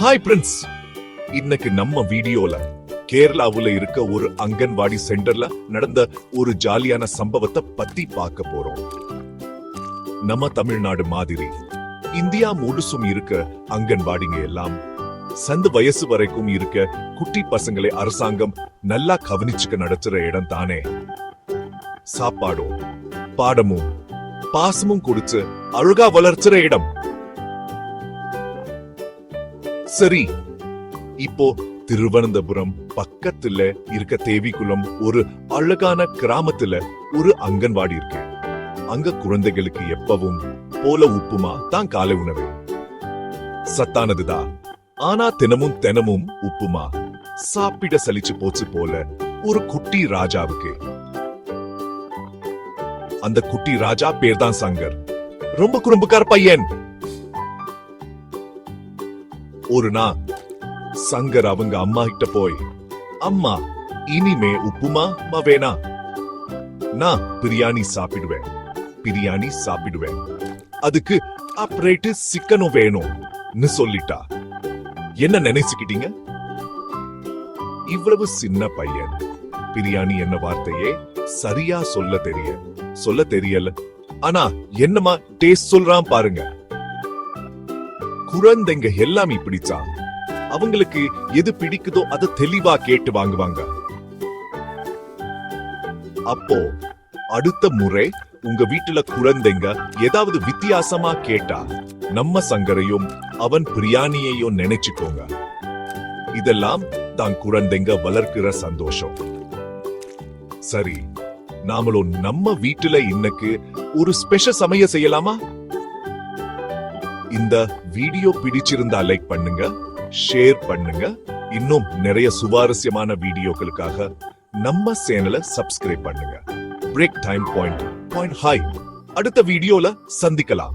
Hi Prince இன்னைக்கு நம்ம வீடியோல கேரளாவுல இருக்க ஒரு அங்கன்வாடி சென்டர்ல நடந்த ஒரு ஜாலியான சம்பவத்தை பத்தி பார்க்க போறோம். நம்ம தமிழ்நாடு மாதிரி இந்தியா முழுசும் இருக்க அங்கன்வாடிங்க எல்லாம் சந்து வயசு வரைக்கும் இருக்க குட்டி பசங்களை அரசாங்கம் நல்லா கவனிச்சுக்க நடத்துற இடம் தானே. சாப்பாடும் பாடமும் பாசமும் கொடுத்து அழுகா வளர்ச்சிற இடம். சரி. இப்போ திருவனந்தபுரம் பக்கத்துல இருக்க தேவிக்குளம் ஒரு அழகான கிராமத்துல ஒரு அங்கன்வாடி இருக்கு. அங்க குழந்தைகளுக்கு எப்பவும் போல உப்புமா தான் காலை உணவு. சத்தானதுதான் ஆனா தினமும் தினமும் உப்புமா. சாப்பிட சலிச்சு போச்சு போல ஒரு குட்டி ராஜாவுக்கு. அந்த குட்டி ராஜா பேர் தான் சங்கர். ரொம்ப குறும்புக்கார பையன். ஒரு நாள் சங்கர் அவங்க அம்மா கிட்ட போய் அம்மா இனிமே உப்புமா மா வேணா நான் பிரியாணி சாப்பிடுவேன் பிரியாணி சாப்பிடுவேன். அதுக்கு அப்ரேட்டு சிக்கனும் வேணும்னு சொல்லிட்டா. என்ன நினைச்சுக்கிட்டீங்க? இவ்வளவு சின்ன பையன். பிரியாணி என்ன வார்த்தையே சரியா சொல்ல தெரிய சொல்ல தெரியல. ஆனா என்னமா டேஸ்ட் சொல்றான் பாருங்க. குழந்தைங்க எல்லாம் இப்படிச்சா? அவங்களுக்கு எது பிடிக்குதோ அதை தெளிவா கேட்டு வாங்குவாங்க. அப்போ அடுத்த முறை உங்க வீட்டுல குழந்தைங்க ஏதாவது வித்தியாசமா கேட்டா நம்ம சங்கரையும் அவன் பிரியாணியையும் நினைச்சுக்கோங்க. இதெல்லாம் தான் குழந்தைங்க வளர்க்கிற சந்தோஷம். சரி நாமளும் நம்ம வீட்டுல இன்னைக்கு ஒரு ஸ்பெஷல் சமைய செய்யலாமா? இந்த வீடியோ பிடிச்சிருந்தா லைக் பண்ணுங்க ஷேர் பண்ணுங்க. இன்னும் நிறைய சுவாரஸ்யமான வீடியோக்களுக்காக நம்ம சேனலை சப்ஸ்கிரைப் பண்ணுங்க. Break time point point hi அடுத்த வீடியோல சந்திக்கலாம்.